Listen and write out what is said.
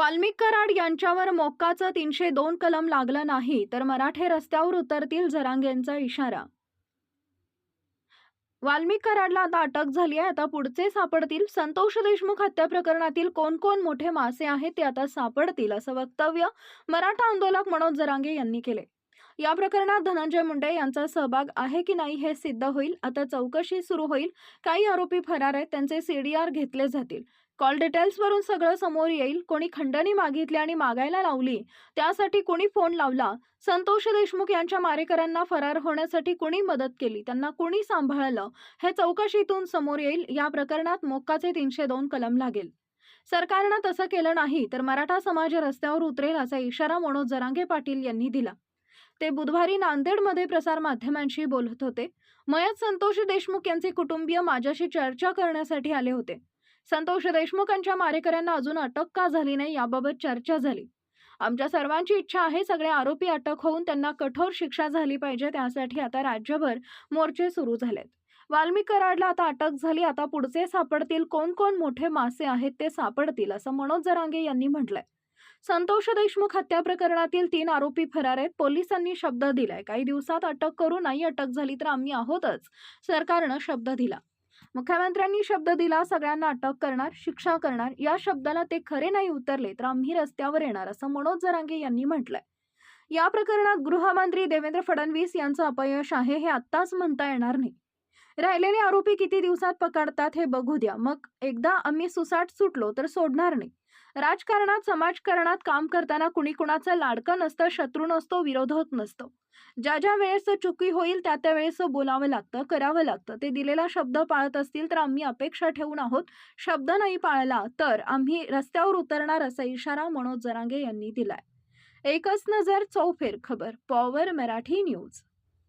वाल्मिक कराड यांच्यावर मोक्काचं तीनशे दोन कलम लागलं नाही तर मराठे रस्त्यावर उतरतील जरांगेंचा इशारा. वाल्मिक कराडला आता अटक झाली आहे आता पुढचे सापडतील. संतोष देशमुख हत्या प्रकरणातील कोण कोण मोठे मासे आहेत ते आता सापडतील असं वक्तव्य मराठा आंदोलक मनोज जरांगे यांनी केले. या प्रकरणात धनंजय मुंडे यांचा सहभाग आहे की नाही हे सिद्ध होईल. आता चौकशी सुरू होईल. काही आरोपी फरार आहेत. त्यांचे सीडीआर घेतले जातील. कॉल डिटेल्सवरून सगळं समोर येईल. कोणी खंडणी मागितली आणि मागायला लावली त्यासाठी कोणी फोन लावला? संतोष देशमुख यांच्या मारेकऱ्यांना फरार होण्यासाठी कुणी मदत केली? त्यांना कुणी सांभाळलं? हे चौकशीतून समोर येईल. या प्रकरणात मोक्काचे तीनशे दोन कलम लागेल. सरकारनं तसं केलं नाही तर मराठा समाज रस्त्यावर उतरेल असा इशारा मनोज जरांगे पाटील यांनी दिला. ते बुधवारी नांदेडमध्ये प्रसारमाध्यमांशी बोलत होते. मयत संतोष देशमुख यांचे कुटुंबीय माझ्याशी चर्चा करण्यासाठी आले होते. संतोष देशमुखांच्या मारेकऱ्यांना अजून अटक का झाली नाही याबाबत चर्चा झाली. आमच्या सर्वांची इच्छा आहे सगळे आरोपी अटक होऊन त्यांना कठोर शिक्षा झाली पाहिजे त्यासाठी आता राज्यभर मोर्चे सुरू झालेत. वाल्मिक कराडला आता अटक झाली आता पुढचे सापडतील कोण कोण मोठे मासे आहेत ते सापडतील असं मनोज जरांगे यांनी म्हटलंय. संतोष देशमुख हत्या प्रकरणातील तीन आरोपी फरार आहेत. पोलिसांनी शब्द दिलाय. काही दिवसात अटक करू नाही अटक झाली तर आम्ही आहोतच सरकारनं शब्द दिला. मुख्यमंत्र्यांनी शब्द दिला सगळ्यांना अटक करणार शिक्षा करणार. या शब्दाला ते खरे नाही उतरले तर आम्ही रस्त्यावर येणार असं मनोज जरांगे यांनी म्हटलंय. या प्रकरणात गृहमंत्री देवेंद्र फडणवीस यांचं अपयश आहे हे आत्ताच म्हणता येणार नाही. राहिलेले आरोपी किती दिवसात पकडतात हे बघू द्या. मग एकदा आम्ही सुसाट सुटलो तर सोडणार नाही. राजकारणात समाजकारणात काम करताना कुणी कुणाचं लाडकं नसतं शत्रू नसतो विरोधक नसतो. ज्या ज्या वेळेस चुकी होईल त्या त्या वेळेस बोलावं लागतं करावं लागतं. ते दिलेला शब्द पाळत असतील तर आम्ही अपेक्षा ठेवून आहोत. शब्द नाही पाळला तर आम्ही रस्त्यावर उतरणार असा इशारा मनोज जरांगे यांनी दिलाय. एकच नजर चौफेर खबर. Power Marathi news.